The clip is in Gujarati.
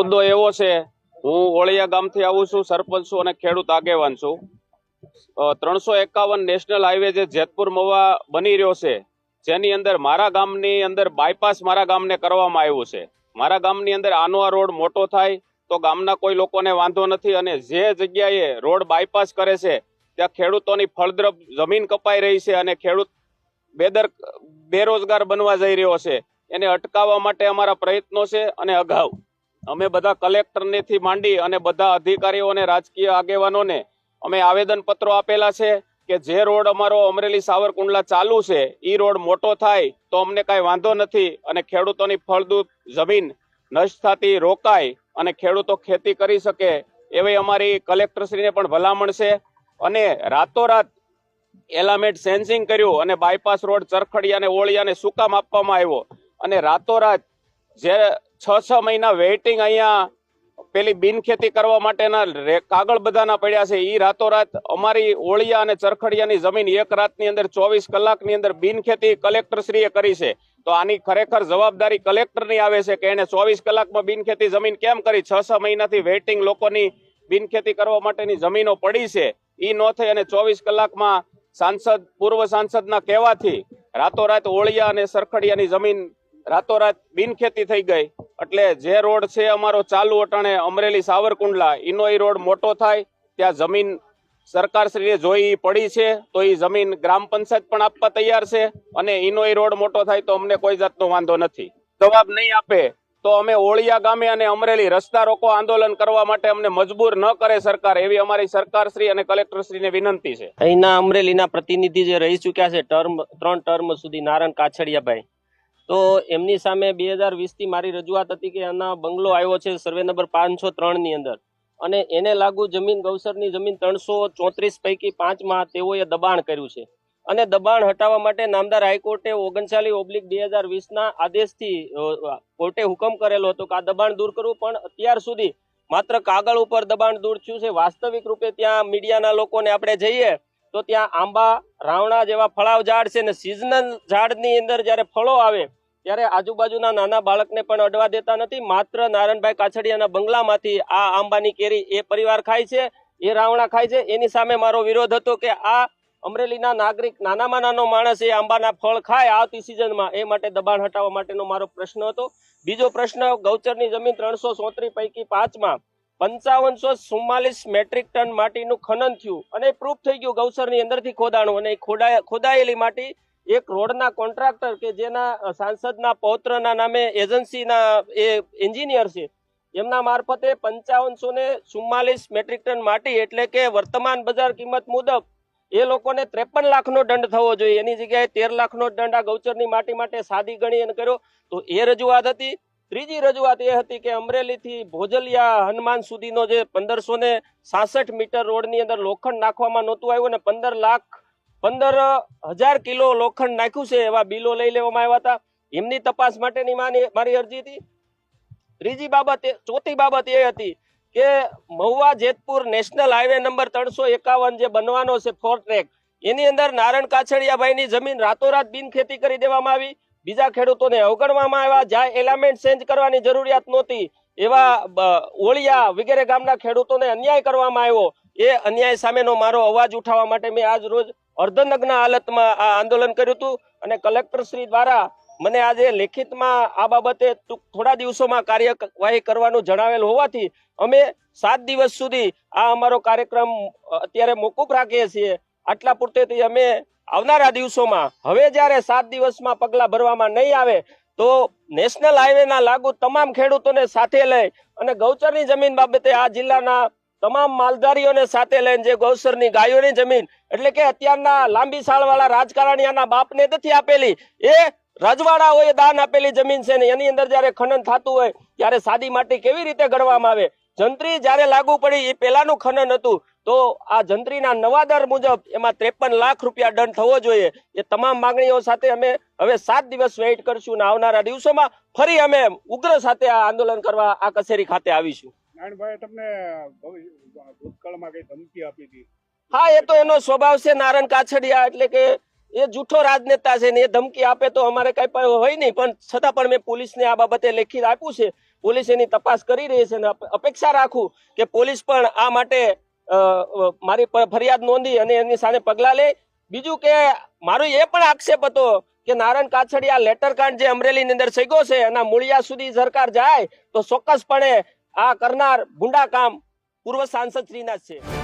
મુદ્દો એવો છે, હું ઓળિયા ગામથી આવું છું, સરપંચ છું અને ખેડૂત આગેવાન છું. ત્રણસો એકાવન નેશનલ હાઈવે જે જેતપુર મવા બની રહ્યો છે, જેની અંદર મારા ગામની અંદર બાયપાસ મારા ગામને કરવામાં આવ્યું છે. મારા ગામની અંદર આનો આ રોડ મોટો થાય તો ગામના કોઈ લોકોને વાંધો નથી અને જે જગ્યાએ રોડ બાયપાસ કરે છે, ત્યાં ખેડૂતોની ફળદ્રપ જમીન કપાઈ રહી છે અને ખેડૂત બેદર, બેરોજગાર બનવા જઈ રહ્યો છે. એને અટકાવવા માટે અમારા પ્રયત્નો છે અને અગાઉ. અમે બધા કલેક્ટરનેથી માંડી અને બધા અધિકારીઓ અને રાજકીય આગેવાનોને અમે આવેદનપત્રો આપેલા છે કે જે રોડ અમારો અમરેલી સાવરકુંડલા ચાલુ છે એ રોડ મોટો થાય તો અમને કાંઈ વાંધો નથી અને ખેડૂતોની ફળદ્રુપ જમીન નષ્ટ થતી રોકાય અને ખેડૂતો ખેતી કરી શકે એવી અમારી કલેક્ટરશ્રીને પણ ભલામણ છે. અને રાતોરાત એલામેન્ટ સેન્સિંગ કર્યું અને બાયપાસ રોડ ચરખડિયાને, ઓળિયાને સુકામ આપવામાં આવ્યો? અને રાતોરાત જે છ છ મહિના વેઇટિંગ અહીંયા પેલી બિનખેતી કરવા માટેના કાગળ બધાના પડ્યા છે. એ રાતોરાત અમારી ઓળિયા અને ચરખડિયાની જમીન એક રાતની અંદર ચોવીસ કલાકની અંદર બિનખેતી કલેક્ટરશ્રીએ કરી છે. તો આની ખરેખર જવાબદારી કલેક્ટરની આવે છે કે એને ચોવીસ કલાકમાં બિનખેતી જમીન કેમ કરી? છ છ મહિનાથી વેઇટિંગ લોકોની બિનખેતી કરવા માટેની જમીનો પડી છે. એ ન થઈ અને ચોવીસ કલાકમાં સાંસદ, પૂર્વ સાંસદના કહેવાથી રાતોરાત ઓળિયા અને સરખડિયાની જમીન રાતોરાત બિનખેતી થઈ ગઈ. એટલે જે રોડ છે અમારો ચાલુ અટાણે અમરેલી સાવરકુંડલા ઈનો એ રોડ મોટો થાય, ત્યાં જમીન સરકારશ્રીએ જોઈ પડી છે, તો એ જમીન ગ્રામ પંચાયત પણ આપવા તૈયાર છે, અને ઈનો એ રોડ મોટો થાય તો અમને કોઈ જાતનો વાંધો નથી. જવાબ નહીં આપે, તો અમે ઓળિયા ગામે અને અમરેલી રસ્તા રોકો આંદોલન કરવા માટે અમને મજબૂર ન કરે સરકાર, એવી અમારી સરકારશ્રી અને કલેક્ટરશ્રીને વિનંતી છે. અહીંના અમરેલીના પ્રતિનિધિ જે રહી ચૂક્યા છે, ટર્મ, ત્રણ ટર્મ સુધી નારાયણ કાછડિયાભાઈ. તો એમની સામે બે હજાર વીસથી મારી રજૂઆત હતી કે એના બંગલો આવ્યો છે સર્વે નંબર પાંચસો ત્રણની અંદર. અને એને લાગુ જમીન ગૌસરની જમીન ત્રણસો ચોત્રીસ પૈકી પાંચમાં તેઓએ દબાણ કર્યું છે. અને દબાણ હટાવવા માટે નામદાર હાઈકોર્ટે ઓગણચાલીસ ઓબ્લિક બે હજાર વીસના આદેશથી કોર્ટે હુકમ કરેલો હતો કે આ દબાણ દૂર કરવું, પણ અત્યાર સુધી માત્ર કાગળ ઉપર દબાણ દૂર થયું છે. વાસ્તવિક રૂપે ત્યાં મીડિયાના લોકોને આપણે જઈએ તો ત્યાં આંબા, રાવણા જેવા ફળાવ ઝાડ છે ને સિઝનલ ઝાડની અંદર જ્યારે ફળો આવે ત્યારે આજુબાજુના નાના બાળકને પણ અડવા દેતા નથી. માત્ર નારાયણભાઈ કાછડિયાના બંગલામાંથી આ આંબાની કેરી એ પરિવાર ખાય છે, એ રાવણા ખાય છે. એની સામે મારો વિરોધ હતો કે આ અમરેલીના નાગરિક, નાનામાં નાનો માણસ એ આંબાના ફળ ખાય આવતી સિઝનમાં. એ માટે દબાણ હટાવવા માટેનો મારો પ્રશ્ન હતો. બીજો પ્રશ્ન, ગૌચરની જમીન ત્રણસો સોત્રીસ પૈકી પાંચમાં પંચાવનસો ચુમ્માલીસ મેટ્રિક ટન માટીનું ખનન થયું અને પ્રૂફ થઈ ગયું ગૌચરની અંદરથી ખોદાણું અને ખોદાયેલી માટી એક રોડના કોન્ટ્રાક્ટર કે જેના સાંસદના પૌત્રના નામે એજન્સીના, એ એન્જિનિયર છે, એમના મારફતે પંચાવનસો ને ચુમ્માલીસ મેટ્રિક ટન માટી એટલે કે વર્તમાન બજાર કિંમત મુજબ એ લોકોને ત્રેપન લાખનો દંડ થવો જોઈએ. એની જગ્યાએ તેર લાખનો દંડ આ ગૌચરની માટી માટે સાદી ગણી અને કર્યો. તો એ રજૂઆત હતી. ત્રીજી રજૂઆત એ હતી કે અમરેલીથી ભોજલિયા હનુમાન સુધીનો જે પંદરસો ને સાસઠ મીટર રોડની અંદર લોખંડ નાખવામાં નહોતું આવ્યું અને પંદર લાખ પંદર હજાર કિલો લોખંડ નાખ્યું છે એવા બિલો લઈ લેવામાં આવ્યા હતા. એમની તપાસ માટેની મારી અરજી હતી. ત્રીજી બાબત ચોથી બાબત એ હતી કે Mahuva Jetpur national highway number ત્રણસો એકાવન જે બનવાનો છે ફોર ટ્રેક, એની અંદર નારણ કાછડિયાભાઈની જમીન રાતોરાત બિનખેતી કરી દેવામાં આવી. બીજા ખેડૂતોને અવગણવામાં આવ્યા. જ્યાં એલામેન્ટ ચેન્જ કરવાની જરૂરિયાત નહોતી. એવા ઓળિયા વગેરે ગામના ખેડૂતોને અન્યાય કરવામાં આવ્યો. એ અન્યાય સામેનો મારો અવાજ ઉઠાવવા માટે મેં આજ રોજ અર્ધનગ્ન હાલતમાં આ આંદોલન કર્યું હતું અને કલેક્ટર શ્રી દ્વારા મને આજે લેખિતમાં આ બાબતે થોડા દિવસોમાં કાર્યવાહી કરવાનું જણાવેલ હોવાથી અમે સાત દિવસ સુધી આ અમારો કાર્યક્રમ અત્યારે મોકૂફ રાખીએ છીએ. આટલા પૂરતેથી અમે આવનારા દિવસોમાં, હવે જ્યારે સાત દિવસમાં પગલાં ભરવામાં નહીં આવે, તો નેશનલ હાઈવેના લાગુ તમામ ખેડૂતોને સાથે લઈ અને ગૌચરની જમીન બાબતે આ જિલ્લાના તમામ માલધારીઓને સાથે લઈને જે ગૌસરની ગાયોની જમીન, એટલે કે અત્યારના લાંબી સાળવાળા રાજકારણીયાના બાપને નથી આપેલી, એ રજવાડાઓએ દાન આપેલી જમીન છે ને એની અંદર જ્યારે ખનન થતું હોય, ત્યારે સાદી માટી કેવી રીતે ગણવામાં આવે? જંત્રી જ્યારે લાગુ પડી, એ પહેલાનું ખનન હતું, તો આ જંત્રીના નવા દર મુજબ એમાં ત્રેપન લાખ રૂપિયા દંડ થવો જોઈએ. એ તમામ માંગણીઓ સાથે અમે હવે સાત દિવસ વેઇટ કરશું અને આવનારા દિવસોમાં ફરી અમે ઉગ્ર સાથે આ આંદોલન કરવા આ કચેરી ખાતે આવીશું. હા, એ તો એનો સ્વભાવ છે નારાયણ કાછડિયા, એટલે કે એ જૂઠો રાજનેતા છે ને એ ધમકી આપે તો અમારે કઈ હોય નહીં, પણ છતાં પણ મેં પોલીસને આ બાબતે લેખિત આપ્યું છે. પોલીસ એની તપાસ કરી રહી છે ને અપેક્ષા રાખું કે પોલીસ પણ આ માટે મારી ફરિયાદ નોંધી અને એની સામે પગલાં લે. બીજું કે મારો એ પણ આક્ષેપ હતો કે નારાયણ કાછડિયા લેટર કાર્ડ જે અમરેલીની અંદર સૈગો છે, એના મૂળિયા સુધી સરકાર જાય તો ચોક્કસપણે આ કરનાર ગુંડા કામ પૂર્વ સાંસદ શ્રીના છે.